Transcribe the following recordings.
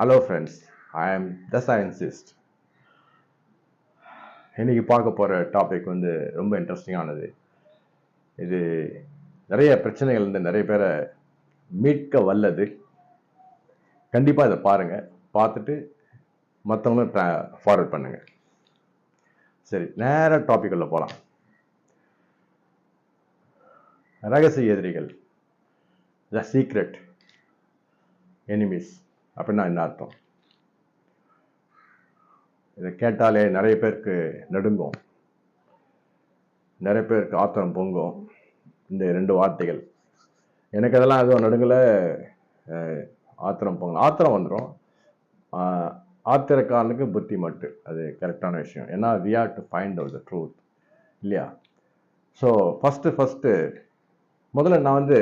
Hello friends ஐ ஆம் த சயின்சிஸ்ட் இன்னைக்கு பார்க்க போகிற டாபிக் வந்து ரொம்ப இன்ட்ரெஸ்டிங்கானது இது நிறைய பிரச்சனைகள் இருந்து நிறைய பேரை மீட்க வல்லது. கண்டிப்பாக இதை பாருங்கள் பார்த்துட்டு மற்றவங்களும் ஃபார்வர்ட் பண்ணுங்கள் சரி நேராக டாபிக் உள்ள போகலாம் ரகசிய எதிரிகள். த சீக்ரெட் எனிமீஸ் அப்படின்னா என்ன அர்த்தம்? இதை கேட்டாலே நிறைய பேருக்கு நடுங்கும். நிறைய பேருக்கு ஆத்திரம் பொங்கும். இந்த ரெண்டு வார்த்தைகள். எனக்கு அதெல்லாம் எதுவும் நடுங்கலை. ஆத்திரம் பொங்கல். ஆத்திரம் வந்துடும் ஆத்திரக்காரனுக்கு புத்தி மட்டு. அது கரெக்டான விஷயம். ஏன்னா we are to find out the truth இல்லையா? ஸோ ஃபஸ்ட்டு ஃபஸ்ட்டு முதல்ல நான் வந்து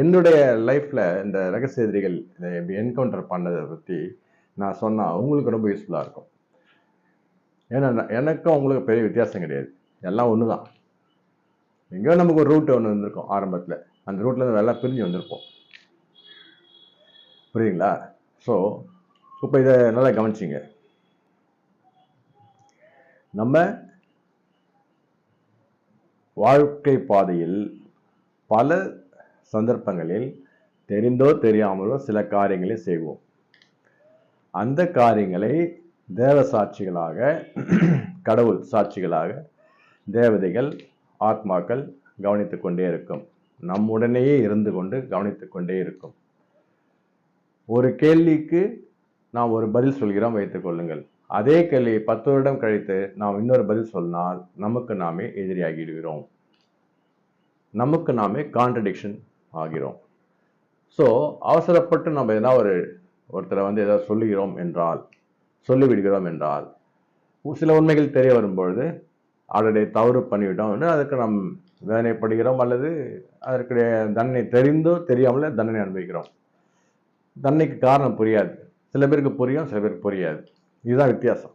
என்னுடைய லைஃப்பில் இந்த ரகசிய எதிரிகள் இதை எப்படி என்கவுண்டர் பண்ணதை பற்றி நான் சொன்னால் உங்களுக்கு ரொம்ப யூஸ்ஃபுல்லாக இருக்கும். ஏன்னா எனக்கும் உங்களுக்கு பெரிய வித்தியாசம் கிடையாது. எல்லாம் ஒன்று தான் எங்கேயோ நமக்கு ஒரு ரூட் ஒன்று வந்திருக்கும் ஆரம்பத்தில். அந்த ரூட்லேருந்து நல்லா பிரிஞ்சு வந்திருப்போம். புரியுங்களா ஸோ இப்போ இதை நல்லா கவனிச்சிங்க. நம்ம வாழ்க்கை பாதையில் பல சந்தர்ப்பங்களில் தெரிந்தோ தெரியாமலோ சில காரியங்களை செய்வோம். அந்த காரியங்களை தேவ சாட்சிகளாக கடவுள் சாட்சிகளாக தேவதைகள் ஆத்மாக்கள் கவனித்து கொண்டே இருக்கும். நம்முடனேயே இருந்து கொண்டு கவனித்து கொண்டே இருக்கும். ஒரு கேள்விக்கு நாம் ஒரு பதில் சொல்கிறோம் வைத்துக் கொள்ளுங்கள். அதே கேள்வி பத்து வருடம் கழித்து நாம் இன்னொரு பதில் சொன்னால் நமக்கு நாமே எதிரியாகிடுகிறோம். நமக்கு நாமே கான்ட்ரடிக்ஷன் ஆகிறோம். ஸோ அவசரப்பட்டு நம்ம எதனா ஒரு ஒருத்தரை வந்து ஏதாவது சொல்லுகிறோம் என்றால் சொல்லிவிடுகிறோம் என்றால் சில உண்மைகள் தெரிய வரும்பொழுது அவருடைய தவறு பண்ணிவிட்டோம் என்று அதுக்கு நாம் வேதனைப்படுகிறோம் அல்லது அதற்குடைய தண்டனை தெரிந்தோ தெரியாமலே தண்டனை அனுபவிக்கிறோம். தண்டனைக்கு காரணம் புரியாது. சில பேருக்கு புரியும் சில பேருக்கு புரியாது. இதுதான் வித்தியாசம்.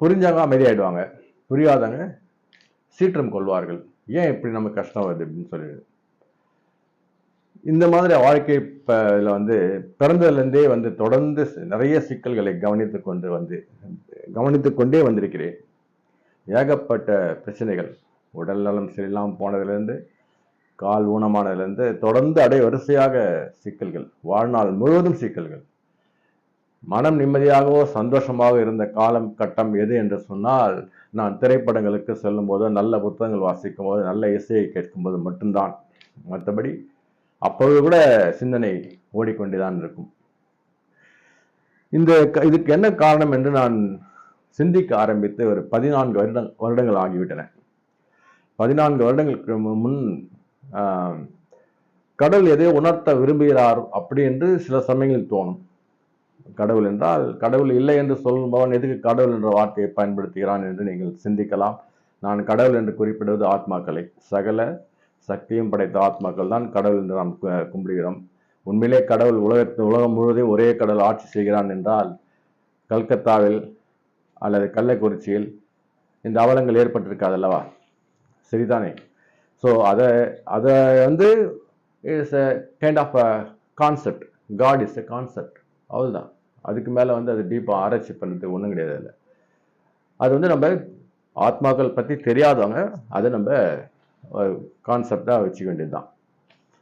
புரிஞ்சவங்க அமைதியாயிடுவாங்க. புரியாதவங்க சீற்றம் கொள்வார்கள். ஏன் இப்படி நமக்கு கஷ்டம் வருது அப்படின்னு சொல்லி இந்த மாதிரி வாழ்க்கை இதில் வந்து பிறந்ததுலேருந்தே வந்து தொடர்ந்து நிறைய சிக்கல்களை கவனித்து கொண்டு வந்து கவனித்து கொண்டே வந்திருக்கிறேன். ஏகப்பட்ட பிரச்சனைகள். உடல் நலம் சரியில்லாமல் போனதுலேருந்து கால் ஊனமானதுலேருந்து தொடர்ந்து அடை வரிசையாக சிக்கல்கள் வாழ்நாள் முழுவதும் சிக்கல்கள். மனம் நிம்மதியாகவோ சந்தோஷமாக இருந்த காலம் கட்டம் எது என்று சொன்னால் நான் திரைப்படங்களுக்கு செல்லும் போதோ நல்ல புத்தகங்கள் வாசிக்கும் போது நல்ல இசையை கேட்கும்போது மட்டும்தான். மற்றபடி அப்பொழுது கூட சிந்தனை ஓடிக்கொண்டுதான் இருக்கும். இந்த க- இதுக்கு என்ன காரணம் என்று நான் சிந்திக்க ஆரம்பித்து ஒரு பதினான்கு வருட வருடங்கள் ஆகிவிட்டன. பதினான்கு வருடங்களுக்கு முன் ஆஹ், கடவுள் எதை உணர்த்த விரும்புகிறார் அப்படி என்று சில சமயங்களில் தோணும். கடவுள் என்றால் கடவுள் இல்லை என்று சொல்பவன் எதுக்கு கடவுள் என்ற வார்த்தையை பயன்படுத்துகிறான் என்று நீங்கள் சிந்திக்கலாம். நான் கடவுள் என்று குறிப்பிடுவது ஆத்மாக்களை. சகல சக்தியும் படைத்த ஆத்மாக்கள் தான் கடவுள் என்று நாம் கும்பிடுகிறோம். உண்மையிலே கடவுள் உலகத்து உலகம் முழுவதும் ஒரே கடவுள் ஆட்சி செய்கிறான் என்றால் கல்கத்தாவில் அல்லது கள்ளக்குறிச்சியில் இந்த அவலங்கள் ஏற்பட்டிருக்காது அல்லவா? சரிதானே? ஸோ அதை அதை வந்து is a kind of a concept God is a concept அவ்வளோதான் அதுக்கு மேலே வந்து அது டீப்பாக ஆராய்ச்சி பண்ணுறது ஒன்றும் கிடையாது இல்லை அது வந்து நம்ம ஆத்மாக்கள் பற்றி தெரியாதவங்க அதை நம்ம கான்செப்டாக வச்சுக்க வேண்டியது தான்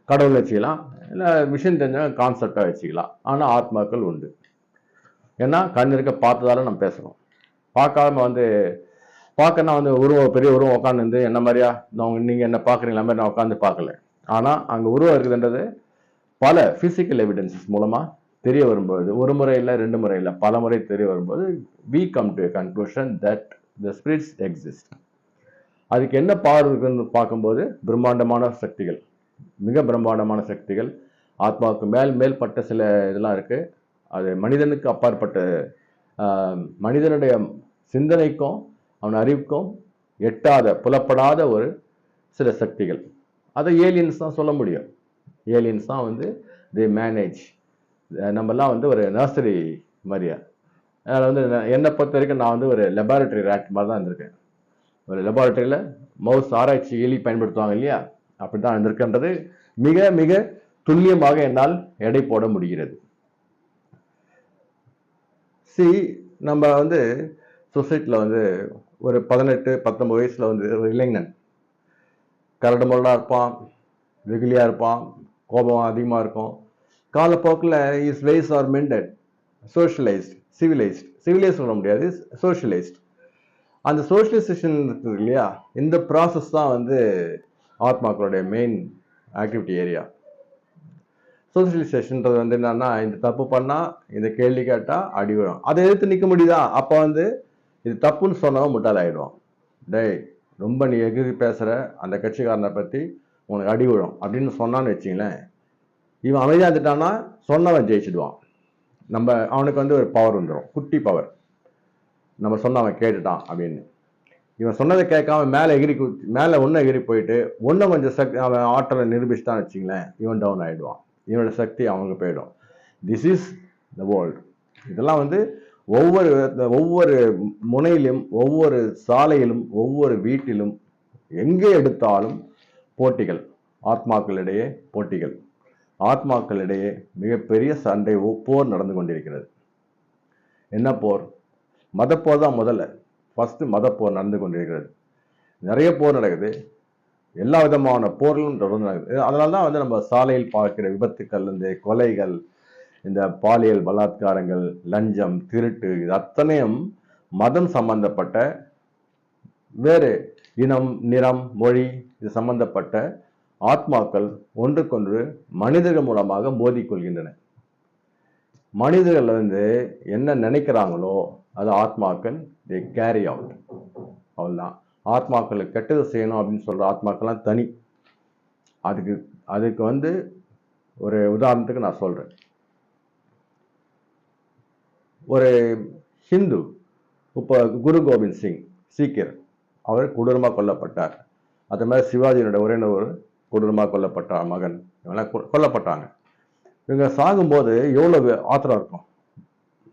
கடவுள் வச்சுக்கலாம் இல்லை மிஷின் தெரிஞ்சால் கான்செப்டாக வச்சுக்கலாம். ஆனால் ஆத்மாக்கள் உண்டு. ஏன்னா கண் இருக்க பார்த்ததால நம்ம பேசுகிறோம் பார்க்காம வந்து பார்க்கனா வந்து உருவம் பெரிய உருவம் உட்காந்து என்ன மாதிரியா நான் நீங்கள் என்ன பார்க்குறீங்களா மாதிரி நான் உட்காந்து பார்க்கல. ஆனால் அங்கே உருவம் இருக்குதுன்றது பல ஃபிசிக்கல் எவிடன்சஸ் மூலமாக தெரிய வரும்போது ஒரு முறை இல்லை ரெண்டு முறை இல்லை பல முறை தெரிய வரும்போது we come to conclusion that the spirits exist அதுக்கு என்ன பாடு இருக்குன்னு பார்க்கும்போது பிரம்மாண்டமான சக்திகள். மிக பிரம்மாண்டமான சக்திகள். ஆத்மாவுக்கு மேல் மேல்பட்ட சில இதெல்லாம் இருக்குது அது மனிதனுக்கு அப்பாற்பட்ட மனிதனுடைய சிந்தனைக்கும் அவன் அறிவுக்கும் எட்டாத புலப்படாத ஒரு சில சக்திகள். அதை ஏலியன்ஸ் தான் சொல்ல முடியும். ஏலியன்ஸ் தான் வந்து தி மேனேஜ் நம்மலாம் வந்து ஒரு நர்சரி மாதிரியா. அதில் வந்து என்னை பொறுத்த வரைக்கும் நான் வந்து ஒரு லெபார்டரி ரேட் மாதிரி தான் இருந்திருக்கேன். ஒரு லெபார்டரியில் மவுஸ் ஆராய்ச்சி எலி பயன்படுத்துவாங்க இல்லையா? அப்படி தான் இருந்திருக்கின்றது. மிக மிக துல்லியமாக என்னால் எடை போட முடிகிறது. சி நம்ம வந்து சொசைட்டியில் வந்து ஒரு பதினெட்டு பத்தொம்பது வயசில் வந்து ஒரு இளைஞன். கரடு முரடாக இருப்பான் வெகுலியாக இருப்பான் கோபம் அதிகமாக இருக்கும். காலப்போக்கில் is ways are mended socialised civilised civilise சொல்ல முடியாது சோஷியலைஸ்ட் அந்த சோஷியலைசேஷன் இருக்குது இல்லையா? இந்த ப்ராசஸ் தான் வந்து ஆத்மாக்களுடைய மெயின் ஆக்டிவிட்டி ஏரியா சோசியலைசேஷன்ன்றது வந்து என்னன்னா இந்த தப்பு பண்ணால் இந்த கேள்வி கேட்டால் அடி விழும் அதை எதிர்த்து நிற்க முடியுதா? அப்போ வந்து இது தப்புன்னு சொன்னவன் முட்டாளாயிடுவான் டேய் ரொம்ப நீ எகிரி பேசுகிற அந்த கட்சிக்காரனை பற்றி உனக்கு அடி விழும் அப்படின்னு சொன்னான்னு வச்சிங்களேன் இவன் அமைதியாக இருந்துட்டான்னா சொன்னவன் ஜெயிச்சிடுவான். நம்ம அவனுக்கு வந்து ஒரு பவர் வந்துடும் குட்டி பவர் நம்ம சொன்ன அவன் கேட்டுட்டான் அப்படின்னு. இவன் சொன்னதை கேட்காம மேலே எகிரி குதி மேலே ஒன்று எகிரி போயிட்டு ஒன்றும் கொஞ்சம் சக்தி அவன் ஆற்றலை நிரூபிச்சுட்டான்னு வச்சிங்களேன் இவன் டவுன் ஆகிடுவான் இவனோட சக்தி அவனுக்கு போயிடும். திஸ் இஸ் த வேர்ல்டு இதெல்லாம் வந்து ஒவ்வொரு ஒவ்வொரு முனையிலும் ஒவ்வொரு சாலையிலும் ஒவ்வொரு வீட்டிலும் எங்கே எடுத்தாலும் போட்டிகள். ஆத்மாக்களிடையே போட்டிகள். ஆத்மாக்களிடையே மிகப்பெரிய சண்டை ஓ- போர் நடந்து கொண்டிருக்கிறது. என்ன போர்? மதப்போர் தான் முதல்ல. ஃபஸ்ட்டு மதப்போர் நடந்து கொண்டிருக்கிறது. நிறைய போர் நடக்குது. எல்லா விதமான போர்களும் தொடர்ந்து நடக்குது. அதனால தான் வந்து நம்ம சாலையில் பார்க்கிற விபத்துக்கள் இந்த கொலைகள் இந்த பாலியல் பலாத்காரங்கள் லஞ்சம் திருட்டு இது அத்தனையும் மதம் சம்பந்தப்பட்ட வேறு இனம் நிறம் மொழி இது சம்பந்தப்பட்ட ஆத்மாக்கள் ஒன்றுக்கொன்று மனிதர்கள் மூலமாக மோதிக்கொள்கின்றன. மனிதர்கள் வந்து என்ன நினைக்கிறாங்களோ அது ஆத்மாக்கள் தே கேரி அவுட் அவ்வளோதான் ஆத்மாக்களை கெட்டது செய்யணும் அப்படின்னு சொல்கிற ஆத்மாக்கள்லாம் தனி. அதுக்கு அதுக்கு வந்து ஒரு உதாரணத்துக்கு நான் சொல்கிறேன் ஒரு ஹிந்து இப்போ குரு கோவிந்த் சிங் சீக்கியர் அவர் கொடூரமாக கொல்லப்பட்டார். அதே மாதிரி சிவாஜியோட ஒரே ஒரு கொடூரமாக கொல்லப்பட்ட மகன். இவங்கெல்லாம் கொ- கொல்லப்பட்டாங்க. இவங்க சாகும்போது எவ்வளோ ஆத்திரம் இருக்கும்?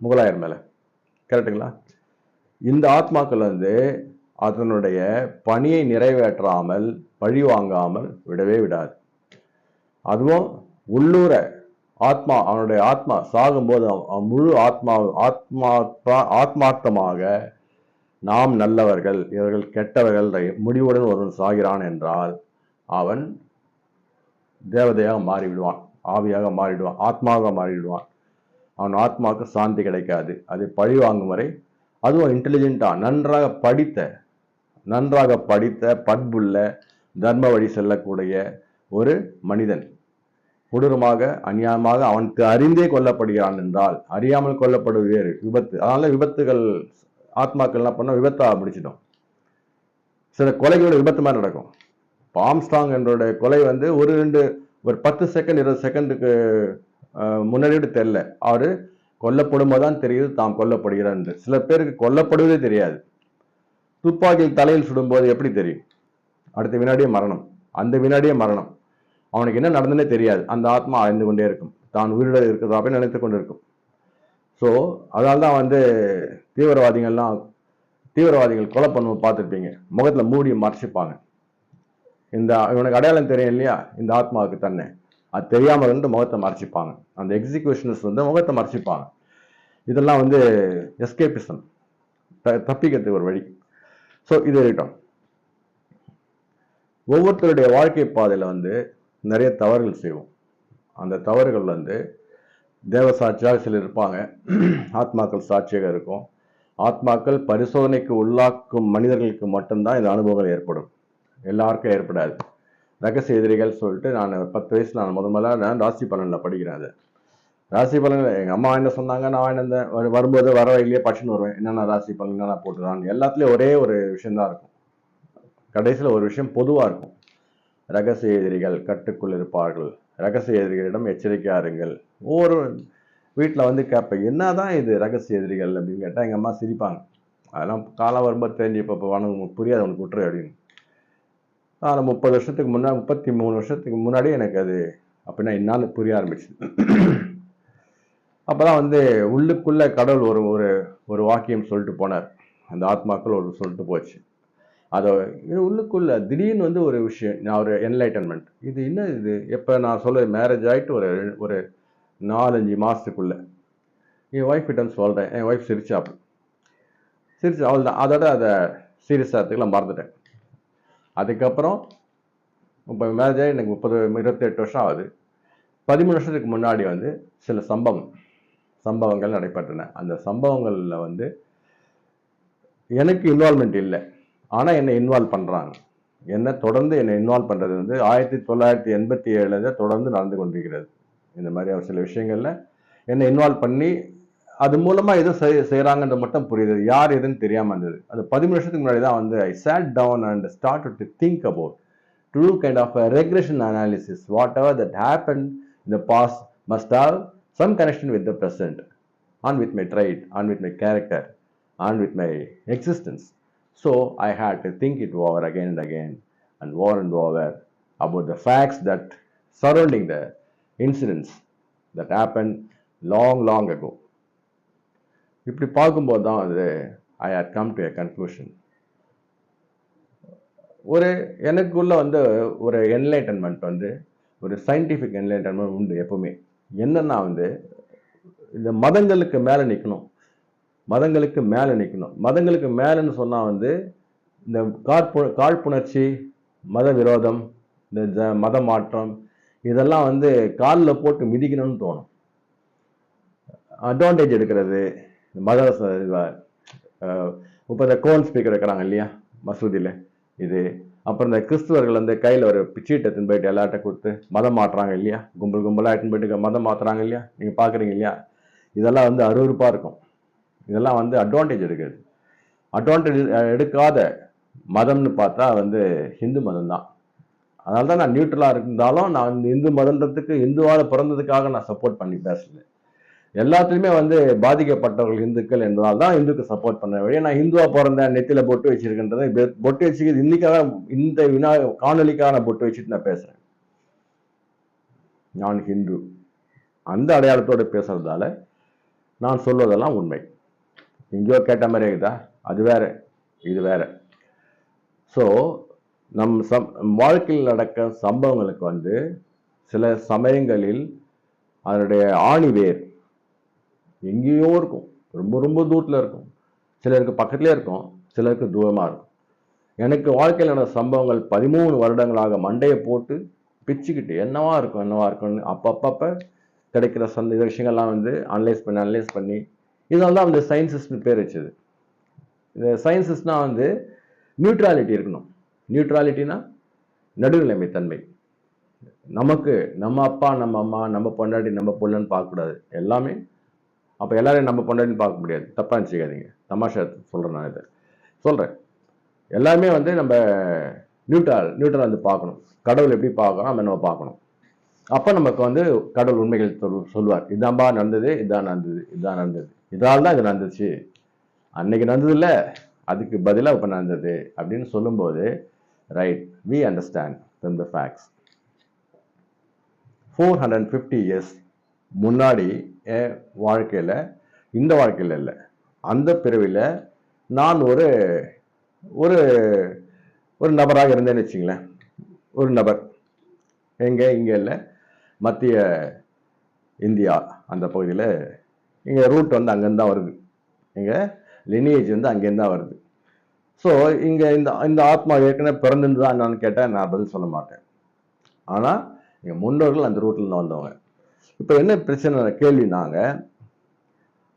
முகலாயர் மேலே. கரெக்டுங்களா இந்த ஆத்மாக்கள் வந்து அதனுடைய பணியை நிறைவேற்றாமல் பழி வாங்காமல் விடவே விடாது. அதுவும் உள்ளூர ஆத்மா அவனுடைய ஆத்மா சாகும்போது அவன் முழு ஆத்மா ஆத்மாத்மா ஆத்மார்த்தமாக நாம் நல்லவர்கள் இவர்கள் கெட்டவர்கள் முடிவுடன் ஒருவன் சாகிறான் என்றால் அவன் தேவதையாக மாறிவிடுவான். ஆவியாக மாறிடுவான் ஆத்மாவாக மாறிவிடுவான் அவன் ஆத்மாவுக்கு சாந்தி கிடைக்காது. அது பழி வாங்கும் வரை அதுவும் இன்டெலிஜென்ட்டாக நன்றாக படித்த நன்றாக படித்த பண்புள்ள தர்ம வழி செல்லக்கூடிய ஒரு மனிதன். கொடூரமாக அநியாயமாக அவனுக்கு அறிந்தே கொல்லப்படுகிறான் என்றால் அறியாமல் கொல்லப்படுவது வேறு. விபத்து அதனால விபத்துகள் ஆத்மாக்கள் என்ன பண்ண விபத்தாக முடிச்சிடும் சில கொலைகளோட விபத்து மாதிரி நடக்கும். பாம்ஸ்டாங் என்றோட கொலை வந்து ஒரு ரெண்டு ஒரு பத்து செகண்ட் இருபது செகண்டுக்கு முன்னாடியோடு தெரில அவர் கொல்லப்படுமோ தான் தெரியுது தாம் கொல்லப்படுகிறார் என்று சில பேருக்கு கொல்லப்படுவதே தெரியாது. துப்பாக்கியில் தலையில் சுடும்போது எப்படி தெரியும்? அடுத்த வினாடியே மரணம். அந்த வினாடியே மரணம். அவனுக்கு என்ன நடந்தனே தெரியாது. அந்த ஆத்மா அழிந்து கொண்டே இருக்கும். தான் உயிரோடு இருக்கிறதாவே நினைத்து கொண்டு இருக்கும் ஸோ அதனால தான் வந்து தீவிரவாதிகள்லாம் தீவிரவாதிகள் கொலை பண்ணுவோம் பார்த்துருப்பீங்க. முகத்தில் மூடி மறைச்சிப்பாங்க இந்த இவனுக்கு அடையாளம் தெரியும் இல்லையா? இந்த ஆத்மாவுக்கு தன்னை. அது தெரியாமல் இருந்து முகத்தை மறைச்சிப்பாங்க. அந்த எக்ஸிக்யூஷனர்ஸ் வந்து முகத்தை மறைச்சிப்பாங்க. இதெல்லாம் வந்து எஸ்கேபிசம் தப்பிக்கிறதுக்கு ஒரு வழி. ஸோ இது இருக்கட்டும். ஒவ்வொருத்தருடைய வாழ்க்கை பாதையில் வந்து நிறைய தவறுகள் செய்வோம். அந்த தவறுகள் வந்து தேவ சாட்சியாக சிலர் இருப்பாங்க. ஆத்மாக்கள் சாட்சியாக இருக்கும். ஆத்மாக்கள் பரிசோதனைக்கு உள்ளாக்கும் மனிதர்களுக்கு மட்டும்தான் இந்த அனுபவங்கள் ஏற்படும். எல்லாருக்கும் ஏற்படாது. ரகசிய எதிரிகள் சொல்லிட்டு நான் பத்து வயசில் நான் முதல் முதல்ல நான் ராசி பலனில் படிக்கிறேன் அது. ராசி பலன் எங்கள் அம்மா என்ன சொன்னாங்க? நான் என்ன வரும்போது வர வழியிலேயே படிச்சுன்னு வருவேன். என்னென்ன ராசி பலன் என்னென்ன போட்டுதான் எல்லாத்துலேயும் ஒரே ஒரு விஷயந்தான் இருக்கும். கடைசியில் ஒரு விஷயம் பொதுவாக இருக்கும். ரகசிய எதிரிகள் கட்டுக்குள் இருப்பார்கள். ரகசிய எதிரிகளிடம் எச்சரிக்கையாக இருங்கள். ஒவ்வொரு வீட்டில் வந்து கேட்பேன் என்ன தான் இது ரகசிய எதிரிகள்? அப்படின்னு கேட்டால் எங்கள் அம்மா சிரிப்பாங்க. அதெல்லாம் காலம் வரும்போது தெரிஞ்சு இப்போ உனக்கு புரியாது அவனுக்கு விட்டுரு அப்படின்னு. நான் முப்பது வருஷத்துக்கு முன்னாடி முப்பத்தி மூணு வருஷத்துக்கு முன்னாடி எனக்கு அது அப்படின்னா என்னான்னு புரிய ஆரம்பிச்சு அப்போ தான் வந்து உள்ளுக்குள்ளே கடவுள் ஒரு ஒரு ஒரு வாக்கியம் சொல்லிட்டு போனார். அந்த ஆத்மாக்கள் ஒரு சொல்லிட்டு போச்சு. அதை உள்ளுக்குள்ளே உள்ளுக்குள்ள திடீர்னு வந்து ஒரு விஷயம் நான் ஒரு என்லைட்டன்மெண்ட் இது என்ன இது? எப்போ நான் சொல்ல மேரேஜ் ஆகிட்டு ஒரு ஒரு நாலஞ்சு மாதத்துக்குள்ளே என் ஒய்ஃப் கிட்ட சொல்கிறேன் என் ஒய்ஃப் சிரிச்சாப்பு. சிரிச்சு அவள் தான் அதோட அதை சீரியஸாக எடுத்துக்கலாம் மறந்துட்டேன். அதுக்கப்புறம் இப்போ மேரேஜ் ஆகி எனக்கு முப்பது இருபத்தெட்டு வருஷம் ஆகுது. பதிமூணு வருஷத்துக்கு முன்னாடி வந்து சில சம்பவம் சம்பவங்கள் நடைபெற்றன. அந்த சம்பவங்களில் வந்து எனக்கு இன்வால்மெண்ட் இல்லை. ஆனால் என்னை இன்வால்வ் பண்ணுறாங்க என்னை தொடர்ந்து என்னை இன்வால்வ் பண்ணுறது வந்து ஆயிரத்தி தொள்ளாயிரத்தி எண்பத்தி ஏழுல தொடர்ந்து நடந்து கொண்டிருக்கிறது. இந்த மாதிரி ஒரு சில விஷயங்களில் என்னை இன்வால்வ் பண்ணி அது மூலமா எதுவும் செய்யறாங்கன்ற மட்டும் புரியுது யார் எதுன்னு தெரியாம இருந்தது அது பதிமூணு வருஷத்துக்கு முன்னாடி தான் வந்து I sat down and start to think about to kind of regression analysis whatever that happen இந்த past must have some connection with the present on with my trait on with my character on with my existence so I had to think it over again and again and over and over about the facts that surrounding the incidents that happened long long ago. இப்படி பார்க்கும்போது தான் அது I had come to a conclusion ஒரு எனக்குள்ள வந்து ஒரு enlightenment வந்து ஒரு சயின்டிஃபிக் என்லைட்டன்மெண்ட் உண்டு எப்பவுமே. என்னன்னா வந்து இந்த மதங்களுக்கு மேலே நிற்கணும் மதங்களுக்கு மேலே நிற்கணும் மதங்களுக்கு மேலேன்னு சொன்னால் வந்து இந்த காழ்ப்பு காழ்ப்புணர்ச்சி மத விரோதம் இந்த ஜ மத மாற்றம் இதெல்லாம் வந்து காலில் போட்டு மிதிக்கணும்னு தோணும். அட்வான்டேஜ் எடுக்கிறது மதரச மத ச- இப்போ இந்த கோன் ஸ்பீக்கர் வைக்கிறாங்க இல்லையா மசூதியில். இது அப்புறம் இந்த கிறிஸ்துவர்கள் வந்து கையில் ஒரு பிச்சீட்டை எடுத்துன்னு போயிட்டு எல்லார்ட்ட கொடுத்து மதம் மாற்றுறாங்க இல்லையா கும்பல் கும்பலாக எடுத்துன்னு போயிட்டு மதம் மாற்றுறாங்க இல்லையா நீங்கள் பார்க்குறீங்க இல்லையா இதெல்லாம் வந்து அருவருப்பாக இருக்கும். இதெல்லாம் வந்து அட்வான்டேஜ் எடுக்கிறது அட்வான்டேஜ் எடுக்காத மதம்னு பார்த்தா வந்து ஹிந்து மதம் தான். அதனால தான் நான் நியூட்ரலாக இருந்தாலும் நான் இந்த இந்து மதன்றதுக்கு இந்துவாக பிறந்ததுக்காக நான் சப்போர்ட் பண்ணி பேசல எல்லாத்துலேயுமே வந்து பாதிக்கப்பட்டவர்கள் இந்துக்கள் என்பதால் தான் இந்துக்கு சப்போர்ட் பண்ண வழியே நான் இந்துவா பிறந்தேன் நெத்தியில் பொட்டு வச்சிருக்கின்றது பொட்டு வச்சுக்கிறது இன்னைக்காக இந்த வினா காணொலிக்காக நான் பொட்டு வச்சுட்டு நான் பேசுகிறேன் நான் ஹிந்து. அந்த அடையாளத்தோட பேசுறதால நான் சொல்வதெல்லாம் உண்மை. எங்கேயோ கேட்ட மாதிரி இருக்குதா அது வேற. இது வேற. ஸோ நம் சம் வாழ்க்கையில் நடக்க சம்பவங்களுக்கு வந்து சில சமயங்களில் அதனுடைய ஆணிவேர் எங்கேயோ இருக்கும். ரொம்ப ரொம்ப தூரத்தில் இருக்கும். சிலருக்கு பக்கத்துலேயே இருக்கும் சிலருக்கு தூரமாக இருக்கும். எனக்கு வாழ்க்கையில் நடந்த சம்பவங்கள் பதிமூணு வருடங்களாக மண்டையை போட்டு பிச்சுக்கிட்டு என்னவா இருக்கும் என்னவா இருக்கும்னு அப்பப்பப்போ கிடைக்கிற சந்த இந்த விஷயங்கள்லாம் வந்து அனலைஸ் பண்ணி அனலைஸ் பண்ணி இதனால தான் அந்த சயின்சிஸ்ட்னு பேர் வச்சது. இந்த சயின்சிஸ்ட்னால் வந்து நியூட்ராலிட்டி இருக்கணும். நியூட்ராலிட்டினா நடுநிலைமைத்தன்மை நமக்கு நம்ம அப்பா நம்ம அம்மா நம்ம பொண்டாட்டி நம்ம புள்ளன்னு பார்க்கக்கூடாது. எல்லாமே அப்போ எல்லாரையும் நம்ம பொண்டாட்டின்னு பார்க்க முடியாது. தப்பாக நினச்சிக்காதீங்க. தமாஷா சொல்கிறேன் நான் இதை. சொல்கிறேன் எல்லாமே வந்து நம்ம நியூட்ரல் நியூட்ரல் வந்து பார்க்கணும். கடவுள் எப்படி பார்க்கணும் நம்ம நம்ம பார்க்கணும். அப்போ நமக்கு வந்து கடவுள் உண்மைகள் சொல் சொல்லுவார். இதான்பா நடந்தது இதான் நடந்தது இதான் நடந்தது. இதால் தான் இது நடந்துச்சு. அன்னைக்கு நடந்தது இல்லை அதுக்கு பதிலாக இப்போ நடந்தது. அப்படின்னு சொல்லும்போது right we understand from the facts four hundred fifty years முன்னாடி என் வாழ்க்கையில் இந்த வாழ்க்கையில் இல்லை. அந்த பிறவியில் நான் ஒரு ஒரு ஒரு நபராக இருந்தேன்னு வச்சுங்களேன். ஒரு நபர். எங்கே? இங்கே இல்லை. மத்திய இந்தியா அந்த பகுதியில் இங்கே ரூட் வந்து அங்கேருந்து தான் வருது. இங்கே லினியேஜ் வந்து அங்கேருந்து தான் வருது. ஸோ இங்கே இந்த இந்த ஆத்மா ஏற்கனவே பிறந்திருந்ததா என்னன்னு கேட்டால் நான் பதில் சொல்ல மாட்டேன். ஆனால் எங்கள் முன்னோர்கள் அந்த ரூட்டில் தான் வந்தவங்க. இப்போ என்ன பிரச்சனை கேள்வினாங்க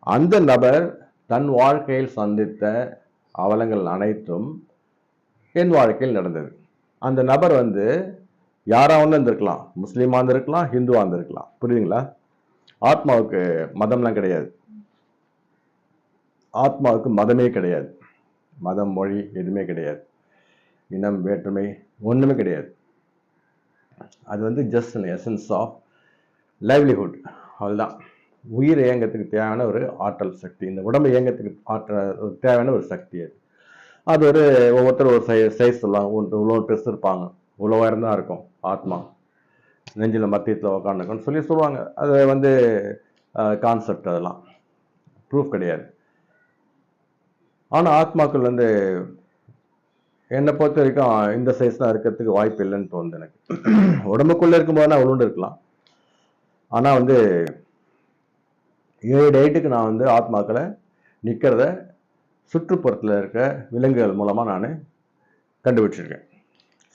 அந்த நபர் தன் வாழ்க்கையில் சந்தித்த அவலங்கள் அனைத்தும் என் வாழ்க்கையில் நடந்தது. அந்த நபர் வந்து யாராக ஒன்று இருந்திருக்கலாம் முஸ்லீமாக இருந்திருக்கலாம் ஹிந்துவாக இருந்திருக்கலாம். புரியுதுங்களா? ஆத்மாவுக்கு மதம்லாம் கிடையாது. ஆத்மாவுக்கு மதமே கிடையாது. மதம் மொழி எதுவுமே கிடையாது. இனம் வேற்றுமை ஒன்றுமே கிடையாது. அது வந்து just an essence of livelihood அதுதான் உயிர் இயங்கத்துக்கு தேவையான ஒரு ஆற்றல் சக்தி. இந்த உடம்பு இயங்கத்துக்கு ஆற்றல் தேவையான ஒரு சக்தி அது. அது ஒரு ஒவ்வொருத்தரும் ஒரு சை சைஸ் சொல்லலாம் ஒன்று இவ்வளோ பெருசு இருப்பாங்க. இவ்வளோ உயரம் தான் இருக்கும் ஆத்மா. நெஞ்சில் மத்தியத்தில் உட்காந்துருக்குன்னு சொல்லி சொல்லுவாங்க. அது வந்து கான்செப்ட் அதெல்லாம். ப்ரூஃப் கிடையாது. ஆனால் ஆத்மாக்கள் வந்து என்னை பொறுத்த வரைக்கும் இந்த சைஸ் தான் இருக்கிறதுக்கு வாய்ப்பு இல்லைன்னு தோணுது எனக்கு. உடம்புக்குள்ளே இருக்கும்போதுனா உளுண்டு இருக்கலாம். ஆனால் வந்து ஏழு டேட்டுக்கு நான் வந்து ஆத்மாக்களை நிற்கிறத சுற்றுப்புறத்தில் இருக்க விலங்குகள் மூலமாக நான் கண்டுபிடிச்சிருக்கேன்.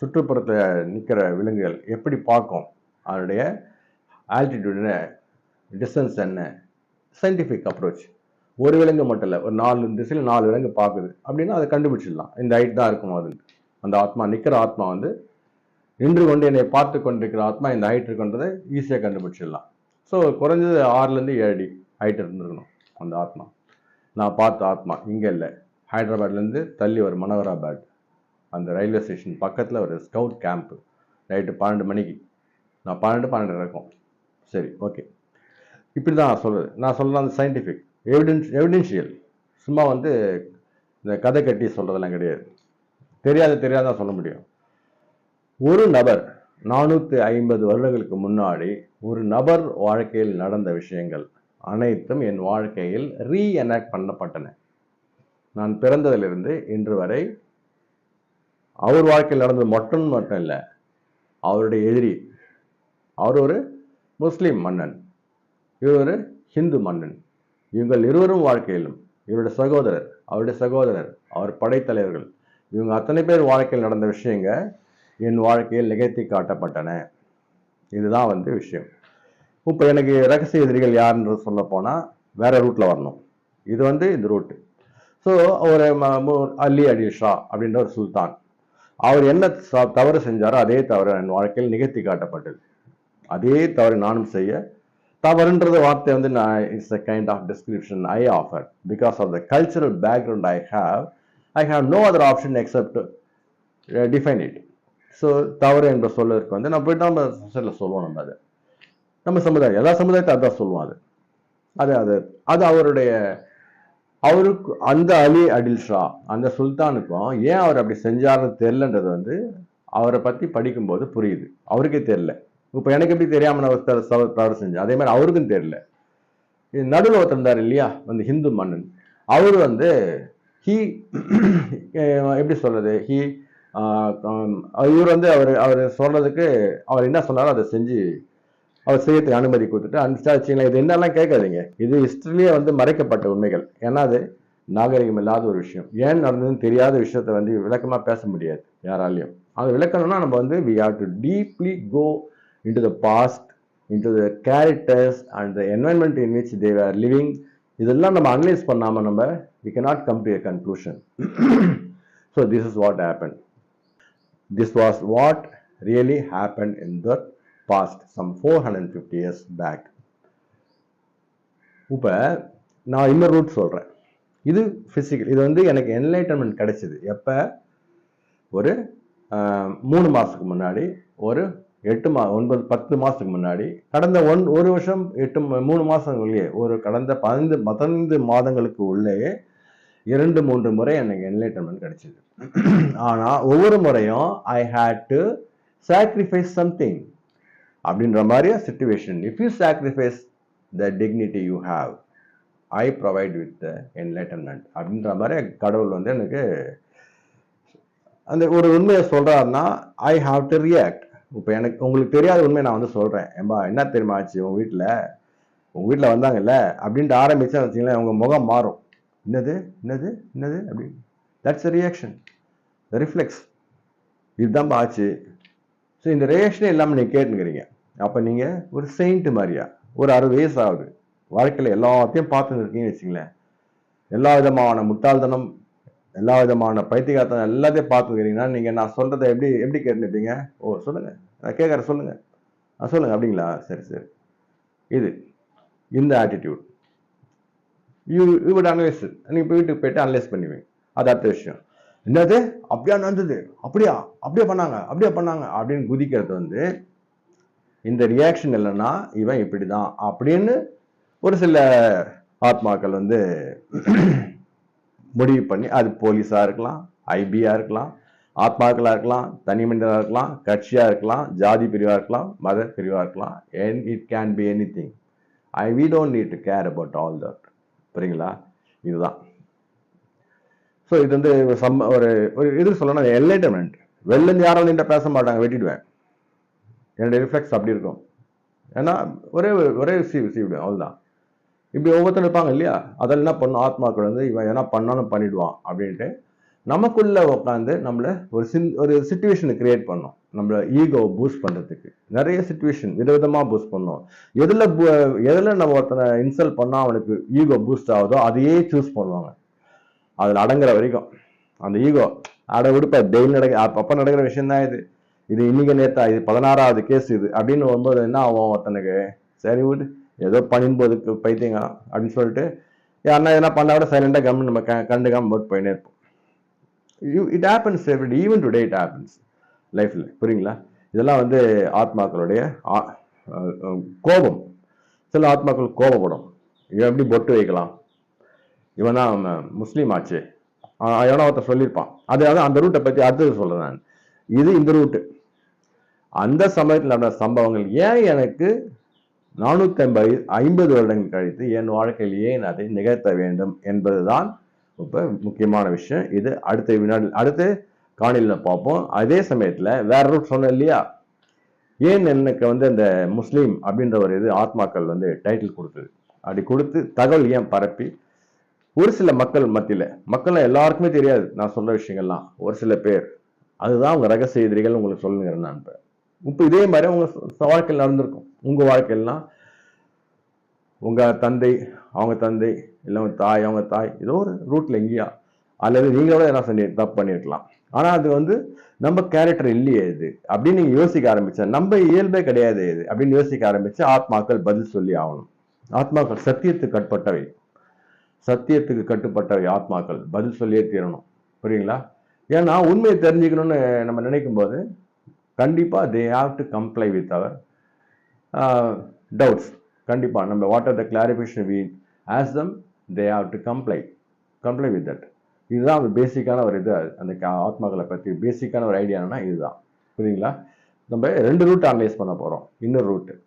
சுற்றுப்புறத்தில் நிற்கிற விலங்குகள் எப்படி பார்க்கும்? அதனுடைய ஆல்டிடியூடு டிஸ்டன்ஸ் என்ன? சயின்டிஃபிக் அப்ரோச் ஒரு விலங்கு மட்டும் இல்லை ஒரு நாலு திசையில் நாலு விலங்கு பார்க்குது. அப்படின்னா அதை கண்டுபிடிச்சிடலாம். இந்த ஹைட் தான் இருக்கும் அது? அந்த ஆத்மா நிற்கிற ஆத்மா வந்து நின்று கொண்டு என்னை பார்த்து கொண்டிருக்கிற ஆத்மா இந்த ஹைட் இருக்குன்றதை ஈஸியாக கண்டுபிடிச்சிடலாம். ஸோ குறைஞ்சது ஆறுலேருந்து ஏழு அடி ஹைட் இருந்திருக்கணும் அந்த ஆத்மா. நான் பார்த்த ஆத்மா இங்கே இல்லை. ஹைதராபாத்லேருந்து தள்ளி ஒரு மனோகராபாத் அந்த ரயில்வே ஸ்டேஷன் பக்கத்தில் ஒரு ஸ்கவுட் கேம்ப்பு நைட்டு பன்னெண்டு மணிக்கு. நான் பன்னெண்டு பன்னெண்டு இருக்கும் சரி ஓகே. இப்படி தான் நான் சொல்கிறது நான் சொல்கிறது அந்த சயின்டிஃபிக் எவிடென்ஸ் எவிடென்ஷியல் சும்மா வந்து இந்த கதை கட்டி சொல்கிறதெல்லாம் கிடையாது. தெரியாத தெரியாதான் சொல்ல முடியும். ஒரு நபர் நானூற்றி ஐம்பது வருடங்களுக்கு முன்னாடி ஒரு நபர் வாழ்க்கையில் நடந்த விஷயங்கள் அனைத்தும் என் வாழ்க்கையில் ரீஎனாக்ட் பண்ணப்பட்டன. நான் பிறந்ததிலிருந்து இன்று வரை அவர் வாழ்க்கையில் நடந்தது மட்டும் மட்டும் இல்லை அவருடைய எதிரி அவர் ஒரு முஸ்லீம் மன்னன் இவர் ஒரு ஹிந்து மன்னன். இவங்கள் இருவரும் வாழ்க்கையிலும் இவருடைய சகோதரர் அவருடைய சகோதரர் அவர் படைத்தலைவர்கள் இவங்க அத்தனை பேர் வாழ்க்கையில் நடந்த விஷயங்க என் வாழ்க்கையில் நிகழ்த்தி காட்டப்பட்டன. இதுதான் வந்து விஷயம். இப்போ எனக்கு ரகசிய எதிரிகள் யாருன்றது சொல்ல போனால் வேற ரூட்டில் வரணும். இது வந்து இந்த ரூட்டு ஸோ ஒரு அலி அலி ஷா அப்படின்ற ஒரு சுல்தான். அவர் என்ன தவறு செஞ்சாரோ அதே தவறு என் வாழ்க்கையில் நிகழ்த்தி காட்டப்பட்டது. அதே தவறு நானும் செய்ய தவறுன்றது வார்த்தை வந்து நான் it's a kind of description I offer because of the cultural background I have I have no other option except define it so தவறு என்ற சொல்லுவதற்கு வந்து நம்ம போயிட்டு நம்ம சொசைட்டியில் சொல்லுவோம் நம்ம அதை. நம்ம சமுதாயம் எல்லா சமுதாயத்தை அதான் சொல்லுவோம் அது. அது அது அது அவருடைய அவருக்கு அந்த அலி அடில் ஷா அந்த சுல்தானுக்கும் ஏன் அவர் அப்படி செஞ்சாருன்னு தெரிலன்றது வந்து அவரை பற்றி படிக்கும்போது புரியுது. அவருக்கே தெரில இப்போ எனக்கு எப்படி தெரியாமல் நான் தவறு தவறு- செஞ்சேன்? அதே மாதிரி அவருக்கும் தெரில நடுவில் ஒருத்தர் இருந்தார் இல்லையா? அந்த ஹிந்து மன்னன். அவர் வந்து ஹீ எப்படி சொல்றது? ஹீ இவர் வந்து அவர் அவர் சொல்றதுக்கு அவர் என்ன சொன்னாரோ அதை செஞ்சு அவர் செய்யறதுக்கு அனுமதி கொடுத்துட்டு அனுப்பிச்சாச்சுங்களா இது என்னெல்லாம் கேட்காதீங்க. இது ஹிஸ்டரியிலே வந்து மறைக்கப்பட்ட உண்மைகள். ஏன்னா அது நாகரிகம் இல்லாத ஒரு விஷயம். ஏன் நடந்ததுன்னு தெரியாத விஷயத்த வந்து விளக்கமாக பேச முடியாது யாராலையும். அது விளக்கணும்னா நம்ம வந்து we have to deeply go into the past into the characters and the environment in which they are living இதெல்லாம் நம்ம அனலைஸ் பண்ணாமல் நம்ம we not come to a conclusion so this is what happen this was what really happened in the past some 450 years back. இப்போ நான் இன்னொரு root சொல்கிறேன் இது physical இது வந்து எனக்கு என்லைட்டன்மெண்ட் கிடைச்சிது. எப்போ? ஒரு மூணு மாதத்துக்கு முன்னாடி ஒரு எட்டு மா ஒன்பது பத்து மாதத்துக்கு முன்னாடி கடந்த ஒன் ஒரு வருஷம் எட்டு மூணு மாதங்கள்லேயே ஒரு கடந்த பதினைந்து பதினைந்து மாதங்களுக்கு உள்ளேயே இரண்டு மூன்று முறை எனக்கு என்லைட்டன்மெண்ட் கிடைச்சிது. ஆனால் ஒவ்வொரு முறையும் I had to sacrifice something அப்படின்ற மாதிரி situation if you sacrifice the dignity you have I provide with enlightenment அப்படின்ற மாதிரி கடவுள் வந்து எனக்கு அந்த ஒரு உண்மையை சொல்கிறாருன்னா ஐ ஹாவ் டு ரியாக்ட் இப்போ எனக்கு உங்களுக்கு தெரியாத உண்மையை நான் வந்து சொல்கிறேன் ஏம்பா என்ன தெரியுமா ஆச்சு? உங்கள் வீட்டில் உங்கள் வீட்டில் வந்தாங்கல்ல? அப்படின்ட்டு ஆரம்பிச்சா வச்சிங்களேன் உங்கள் முகம் மாறும். என்னது? என்னது? என்னது? அப்படி. தட்ஸ் ரியாக்ஷன் ரிஃப்ளெக்ஸ் இதுதான் ஆச்சு. ஸோ இந்த ரியாக்ஷனே இல்லாமல் நீங்கள் கேட்டுக்கிறீங்க அப்போ நீங்கள் ஒரு செயின்ட் மாதிரியா? ஒரு அறுபது வயசு ஆகுது. வாழ்க்கையில் எல்லாத்தையும் பார்த்துன்னு இருக்கீங்கன்னு வச்சுங்களேன் எல்லா விதமான முட்டாள்தனம் எல்லா விதமான பைத்தியகார்த்தனம் எல்லாத்தையும் பார்த்துக்கிறீங்கன்னா நீங்கள் நான் சொல்கிறத எப்படி எப்படி கேட்டுருப்பீங்க ஓ சொல்லுங்கள் நான் கேட்குறேன் சொல்லுங்கள் ஆ சொல்லுங்கள் அப்படிங்களா? சரி சரி. இது. இந்த attitude you you would analyse நீங்கள் வீட்டுக்கு போயிட்டு அனலைஸ் பண்ணுவீங்க. அது அடுத்த விஷயம். என்னது? அப்படியா நடந்தது? அப்படியா? அப்படியே பண்ணாங்க? அப்படியே பண்ணாங்க? அப்படின்னு குதிக்கிறது வந்து இந்த ரியாக்ஷன் இல்லைன்னா இவன் இப்படி தான் அப்படின்னு ஒரு சில ஆத்மாக்கள் வந்து முடிவு பண்ணி அது போலீஸாக இருக்கலாம் ஐபியாக இருக்கலாம் ஆத்மாக்களாக இருக்கலாம் தனி மனிதரா இருக்கலாம் கட்சியாக இருக்கலாம் ஜாதி பிரிவாக இருக்கலாம் மத பிரிவாக இருக்கலாம். It can be anything I we don't need to care about all that சரிங்களா இதுதான். ஸோ இது வந்து சம் ஒரு ஒரு இது சொல்லணும் என்லைட்டமெண்ட் வெளிலேருந்து யாரும் வந்து பேச மாட்டாங்க வெட்டிடுவேன். என்னுடைய ரிஃப்ளெக்ஸ் அப்படி இருக்கும். ஏன்னா ஒரே ஒரே சி விடுவேன் அவ்வளோதான் இப்படி ஒவ்வொருத்தரும் இருப்பாங்க இல்லையா? அதெல்லாம் என்ன பண்ணும் ஆத்மாக்கள் வந்து இவன் என்ன பண்ணாலும் பண்ணிடுவான் அப்படின்ட்டு நமக்குள்ள உட்காந்து நம்மள ஒரு சின் ஒரு சுச்சுவேஷனை கிரியேட் பண்ணோம். நம்மள ஈகோ பூஸ்ட் பண்ணுறதுக்கு நிறைய சுச்சுவேஷன் விதவிதமாக பூஸ்ட் பண்ணோம். எதில் எதில் நம்ம ஒருத்தனை இன்சல்ட் பண்ணால் அவனுக்கு ஈகோ பூஸ்ட் ஆகுதோ அதையே சூஸ் பண்ணுவாங்க. அதில் அடங்குற வரைக்கும். அந்த ஈகோ அட விடுப்ப டெய்லி நடக்க அப்பப்போ நடக்கிற விஷயந்தான் இது. இது இன்னைக்கு நேத்தா இது பதினாறாவது கேஸ் இது. அப்படின்னு வரும்போது என்ன ஆகும் ஒருத்தனுக்கு? சரி விடு. ஏதோ பணின்போதுக்கு பைத்தியங்க அப்படின்னு சொல்லிட்டு யாருன்னா எதனா பண்ணா கூட சைலண்டாக கம்மி நம்ம க- கண்டுக்காமல் போட்டு போயினே you it happens every even today it happens லைஃப்பில் புரியுங்களா? இதெல்லாம் வந்து ஆத்மாக்களுடைய கோபம். சில ஆத்மாக்கள் கோபப்படும். இவன் எப்படி பொட்டு வைக்கலாம்? இவன் தான் முஸ்லீம் ஆச்சு. ஆஹ் எவனோ ஒருத்தன் சொல்லியிருப்பான். அதாவது அந்த ரூட்டை பற்றி அடுத்தது சொல்கிறேன் நான். இது இந்த ரூட்டு அந்த சமயத்தில் நடந்த சம்பவங்கள் ஏன் எனக்கு நானூற்றி ஐம்பது ஐம்பது வருடங்கள் கழித்து என் வாழ்க்கையில் ஏன் அதை நிகழ்த்த வேண்டும் என்பதுதான் ரொம்ப முக்கியமான விஷயம். இது அடுத்த வினாடி அடுத்து காணியில் பார்ப்போம். அதே சமயத்தில் வேற ரூட் சொன்னேன் இல்லையா? ஏன் எனக்கு வந்து அந்த முஸ்லீம் அப்படின்ற ஒரு இது ஆத்மாக்கள் வந்து டைட்டில் கொடுத்தது? அப்படி கொடுத்து தகவல் ஏன் பரப்பி? ஒரு சில மக்கள் மத்தியில் மக்கள் எல்லாருக்குமே தெரியாது நான் சொன்ன விஷயங்கள்லாம். ஒரு சில பேர். அதுதான் உங்கள் ரகசிய எதிரிகள் உங்களுக்கு சொல்லுங்கிறேன் நான் இப்போ இதே மாதிரி உங்கள் வாழ்க்கையில் நடந்திருக்கும். உங்கள் வாழ்க்கையெல்லாம் உங்கள் தந்தை அவங்க தந்தை இல்லை அவங்க தாய் அவங்க தாய் ஏதோ ஒரு ரூட்ல எங்கேயா அல்லது நீங்களோட என்ன செஞ்சு தப்பு பண்ணியிருக்கலாம் ஆனா அது வந்து நம்ம கேரக்டர் இல்லையே இது அப்படின்னு நீங்க யோசிக்க ஆரம்பிச்சா நம்ம இயல்பே கிடையாது இது அப்படின்னு யோசிக்க ஆரம்பிச்சு ஆத்மாக்கள் பதில் சொல்லி ஆகணும். ஆத்மாக்கள் சத்தியத்துக்கு கட்பட்டவை சத்தியத்துக்கு கட்டுப்பட்டவை ஆத்மாக்கள் பதில் சொல்லியே தீரணும். புரியுங்களா? ஏன்னா உண்மையை தெரிஞ்சுக்கணும்னு நம்ம நினைக்கும் போது கண்டிப்பாக they have to comply with our doubts uh, கண்டிப்பாக நம்ம what are the clarification we ask them they have to comply comply with that இதுதான் ஒரு பேசிக்கான ஒரு இது. அந்த ஆத்மாக்களை பற்றி பேசிக்கான ஒரு ஐடியானா இதுதான். புரியுங்களா நம்ம ரெண்டு ரூட் அனலைஸ் பண்ண போகிறோம் இன்னொரு ரூட்டு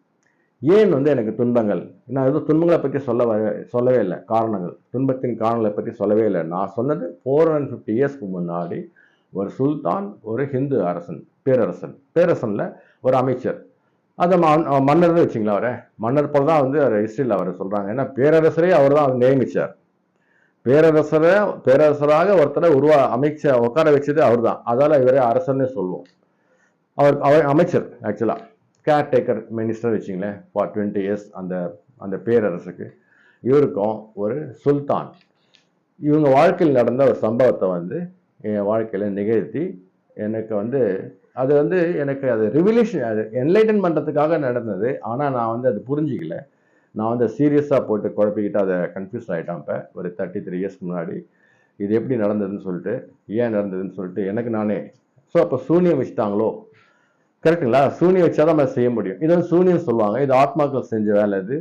ஏன் வந்து எனக்கு துன்பங்கள்? நான் எதுவும் துன்பங்களை பற்றி சொல்ல வர- சொல்லவே இல்லை. காரணங்கள். துன்பத்தின் காரணங்களை பற்றி சொல்லவே இல்லை. நான் சொன்னது ஃபோர் ஹண்ட்ரட் ஃபிஃப்டி இயர்ஸ்க்கு முன்னாடி ஒரு சுல்தான் ஒரு ஹிந்து அரசன் பேரரசன். பேரரசனில் ஒரு அமைச்சர். அதை மன்னர்னு வச்சுங்களா அவரை. மன்னர் போல தான் வந்து ஹிஸ்டரியில் அவரை சொல்கிறாங்க ஏன்னா பேரரசரே அவர் தான் நியமிச்சார். பேரரசரை பேரரசராக ஒருத்தரை உருவா அமைச்ச உட்கார வச்சது அவர் தான். அதால் இவரே அரசர்னே சொல்லுவோம். அவர் அவர் அமைச்சர் ஆக்சுவலாக கேர்டேக்கர் மினிஸ்டர் வச்சிங்களேன். ஃபார் டுவெண்ட்டி இயர்ஸ் அந்த அந்த பேரரசுக்கு. இவருக்கும் ஒரு சுல்தான். இவங்க வாழ்க்கையில் நடந்த ஒரு சம்பவத்தை வந்து என் வாழ்க்கையில் நிகழ்த்தி எனக்கு வந்து அது வந்து எனக்கு அது ரிவிலேஷன் அது என்லைட்டன் பண்ணுறதுக்காக நடந்தது. ஆனால் நான் வந்து அது புரிஞ்சிக்கல. நான் வந்து சீரியஸாக போட்டு குழப்பிக்கிட்டு அதை கன்ஃபியூஸ் ஆகிட்டேன் இப்போ ஒரு தேர்ட்டி த்ரீ இயர்ஸ்க்கு முன்னாடி. இது எப்படி நடந்ததுன்னு சொல்லிட்டு ஏன் நடந்ததுன்னு சொல்லிட்டு எனக்கு நானே ஸோ அப்போ சூனியம் வச்சுட்டாங்களோ? கரெக்டுங்களா சூனியம் வச்சா தான் நம்ம செய்ய முடியும். இது வந்து சூனியம் சொல்லுவாங்க. இது ஆத்மாக்கள் செஞ்ச வேலை இது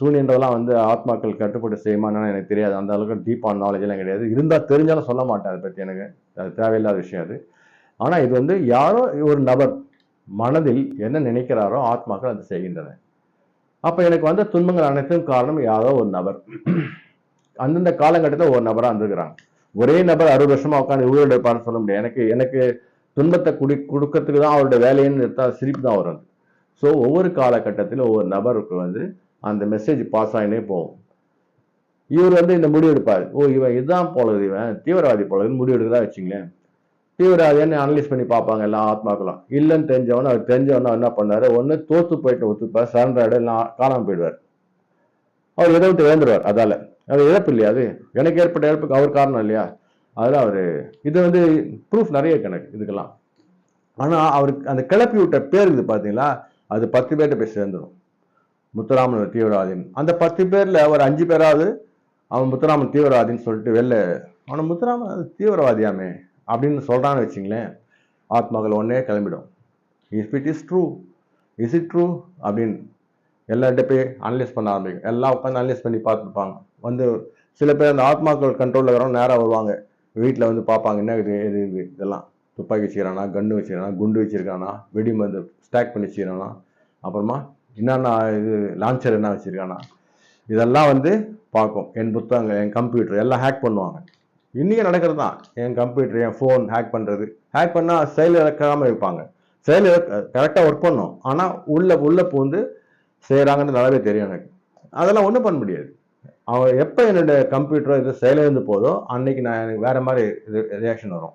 சூனியன்றதெல்லாம் வந்து ஆத்மாக்கள் கட்டுப்பட்டு செய்யுமான்னு எனக்கு தெரியாது. அந்த அளவுக்கு டீப்பான நாலேஜ் எல்லாம் கிடையாது. இருந்தால் தெரிஞ்சாலும் சொல்ல மாட்டேன் அதை பற்றி எனக்கு. அது தேவையில்லாத விஷயம் அது. ஆனால் இது வந்து யாரோ ஒரு நபர் மனதில் என்ன நினைக்கிறாரோ ஆத்மாக்கள் அது செய்கின்றன. அப்போ எனக்கு வந்த துன்பங்கள் அனைத்தும் காரணம் யாரோ ஒரு நபர். அந்தந்த காலகட்டத்தில் ஒரு நபராக இருந்துக்கிறாங்க ஒரே நபர் அறுபது வருஷமாக உட்காந்து உயிரோடு சொல்ல முடியாது. எனக்கு எனக்கு துன்பத்தை குடி கொடுக்கறதுக்கு தான் அவருடைய வேலைன்னு எடுத்தா சிரிப்பு தான் வரும். ஸோ ஒவ்வொரு காலகட்டத்திலும் ஒவ்வொரு நபருக்கு வந்து அந்த மெசேஜ் பாஸ் ஆகினே போகும். இவர் வந்து இந்த முடிவு எடுப்பார் ஓ இவன் இதுதான் போலது இவன் தீவிரவாதி போலதுன்னு முடிவு எடுக்கிறதா வச்சுங்களேன். தீவிரவாதின்னு அனலைஸ் பண்ணி பார்ப்பாங்க எல்லா ஆத்மாக்கெல்லாம் இல்லைன்னு தெரிஞ்சவன அவர் தெரிஞ்சவன என்ன பண்ணாரு? ஒன்று தோத்து போயிட்டு ஒத்துப்பார். சரண்டர் ஆகிடும் இல்லை காணாமல் போயிடுவார். அவர் இதை விட்டு இழந்துருவார் அதால. அது இழப்பு இல்லையா அது? எனக்கு ஏற்பட்ட இழப்புக்கு அவர் காரணம் இல்லையா? அதில் அவர் இது வந்து ப்ரூஃப் நிறைய கணக்கு இதுக்கெல்லாம். ஆனால் அவருக்கு அந்த கிளப்பி விட்ட பேர் இது பார்த்தீங்களா? அது பத்து பேர்கிட்ட போய் சேர்ந்துடும் முத்துராமன் ஒரு தீவிரவாதின்னு. அந்த பத்து பேரில் ஒரு அஞ்சு பேராவது அவன் முத்துராமன் தீவிரவாதின்னு சொல்லிட்டு வெளில அவன் முத்துராமன் தீவிரவாதியாமே. அப்படின்னு சொல்கிறான்னு வச்சிங்களேன் ஆத்மாக்கள் ஒன்னே கிளம்பிடும். If it is true is it true அப்படின்னு எல்லார்கிட்ட போய் அனலைஸ் பண்ண ஆரம்பிக்கும். எல்லாம் உட்காந்து அனலைஸ் பண்ணி பார்த்துருப்பாங்க வந்து சில பேர் அந்த ஆத்மாக்கள் கண்ட்ரோலில் வரவங்க நேராக வருவாங்க. வீட்டில் வந்து பார்ப்பாங்க என்ன இது இது இது இதெல்லாம். துப்பாக்கி வச்சுக்கிறானா கன்று வச்சுக்கிறானா குண்டு வச்சுருக்கானா வெடி மருந்து ஸ்டாக் பண்ணி வச்சுக்கிறானா அப்புறமா என்னென்ன இது லான்ச்சர் என்ன வச்சுருக்கானா இதெல்லாம் வந்து பார்க்கும். என் புத்தகங்கள் என் கம்ப்யூட்டர் எல்லாம் ஹேக் பண்ணுவாங்க. இன்னைக்கு நடக்கிறது தான் என் கம்ப்யூட்டர் என் ஃபோன் ஹேக் பண்ணுறது ஹேக் பண்ணால் செயல் இழக்காமல் இருப்பாங்க. செயல் கரெக்டாக ஒர்க் பண்ணும். ஆனால் உள்ளே உள்ளே பூந்து செய்கிறாங்கன்னு நல்லாவே தெரியும் எனக்கு. அதெல்லாம் ஒன்றும் பண்ண முடியாது. அவன் எப்போ என்னோட கம்ப்யூட்டரோ இது செயலிழந்து போதோ அன்னைக்கு நான் எனக்கு வேறு மாதிரி ரியாக்ஷன் வரும்.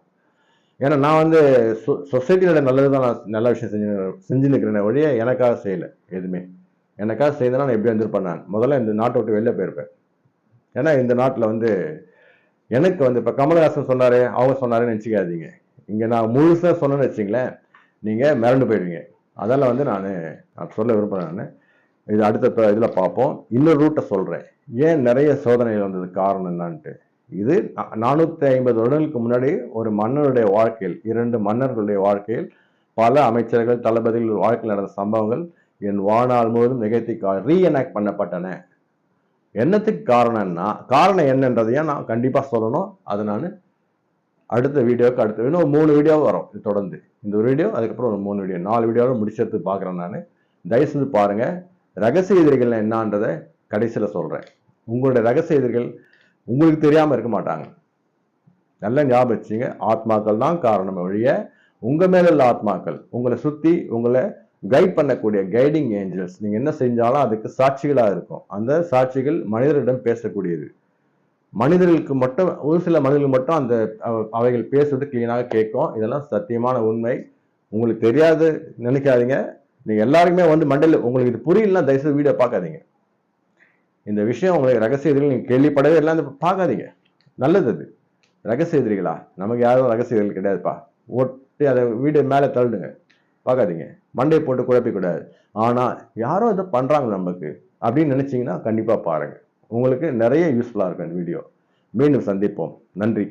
ஏன்னா நான் வந்து சொ சொசைட்டியோட நல்லது தான் நான் நல்ல விஷயம் செஞ்சு செஞ்சு நிற்கிறேன் ஒழிய எனக்காக செய்யலை எதுவுமே. எனக்காக செய்தனா நான் எப்படி வந்திருப்பேன் நான். முதல்ல இந்த நாட்டை விட்டு வெளில போயிருப்பேன். ஏன்னா இந்த நாட்டில் வந்து எனக்கு வந்து இப்போ கமலஹாசன் சொன்னார் அவங்க சொன்னாருன்னு நினச்சிக்காதீங்க. இங்கே நான் முழுசாக சொன்னேன்னு வச்சிங்களேன் நீங்கள் மிரண்டு போயிடுவீங்க. அதெல்லாம் வந்து நான் நான் சொல்ல விரும்புகிறேன் நான். இது அடுத்த இதில் பார்ப்போம். இன்னொரு ரூட்டை சொல்கிறேன் ஏன் நிறைய சோதனைகள் வந்தது காரணம் என்னான்ட்டு. இது நானூற்றி ஐம்பது வருடங்களுக்கு முன்னாடி ஒரு மன்னருடைய வாழ்க்கையில் இரண்டு மன்னர்களுடைய வாழ்க்கையில் பல அமைச்சர்கள் தளபதிகள் வாழ்க்கையில் நடந்த சம்பவங்கள் என் வாழ்நாள் முழுவதும் நிகழ்த்தி ரீஎனாக்ட் பண்ணப்பட்டன. என்னத்துக்கு காரணம்னா காரணம் என்னன்றதையும் நான் கண்டிப்பாக சொல்லணும். அது நான் அடுத்த வீடியோவுக்கு அடுத்த இன்னும் மூணு வீடியோ வரும். தொடர்ந்து. இந்த ஒரு வீடியோ அதுக்கப்புறம் ஒரு மூணு வீடியோ நாலு வீடியோவில் முடிச்சது பார்க்குறேன் நான். தயவுசெய்து பாருங்கள் ரகசிய எதிரிகள் என்னன்றதை கடைசியில் சொல்கிறேன் உங்களுடைய ரகசிய எதிரிகள் உங்களுக்கு தெரியாமல் இருக்க மாட்டாங்க. நல்லா ஞாபகம் வச்சுங்க. ஆத்மாக்கள் தான் காரணம் ஒழிய உங்கள் மேலே உள்ள ஆத்மாக்கள் உங்களை சுற்றி உங்களை கைட் பண்ணக்கூடிய கைடிங் ஏஞ்சல்ஸ் நீங்கள் என்ன செஞ்சாலும் அதுக்கு சாட்சிகளாக இருக்கும். அந்த சாட்சிகள் மனிதரிடம் பேசக்கூடியது. மனிதர்களுக்கு மட்டும் ஒரு சில மனிதர்கள் மட்டும் அந்த அவைகள் பேசுறது கிளீனாக கேட்கும். இதெல்லாம் சத்தியமான உண்மை. உங்களுக்கு தெரியாது நினைக்காதீங்க. நீங்கள் எல்லாருக்குமே வந்து மண்டையில் உங்களுக்கு இது புரியலன்னா தயவுசெய்து வீடியோ பார்க்காதீங்க. இந்த விஷயம் உங்களுக்கு ரகசிய எதிரிகள் நீங்கள் கேள்விப்படவே இல்லை அந்த பார்க்காதீங்க. நல்லது அது. ரகசிய எதிரிகளா? நமக்கு யாரும் ரகசிய எதிரிகள் கிடையாதுப்பா. ஓட்டு அதை வீடியோ மேலே தள்ளுங்க. பார்க்காதீங்க. மண்டையை போட்டு குழப்பிக்கூடாது ஆனால் யாரோ இதை பண்ணுறாங்க நமக்கு. அப்படின்னு நினச்சிங்கன்னா கண்டிப்பாக பாருங்கள் உங்களுக்கு நிறைய யூஸ்ஃபுல்லாக இருக்கும் இந்த வீடியோ மீண்டும் சந்திப்போம். நன்றி.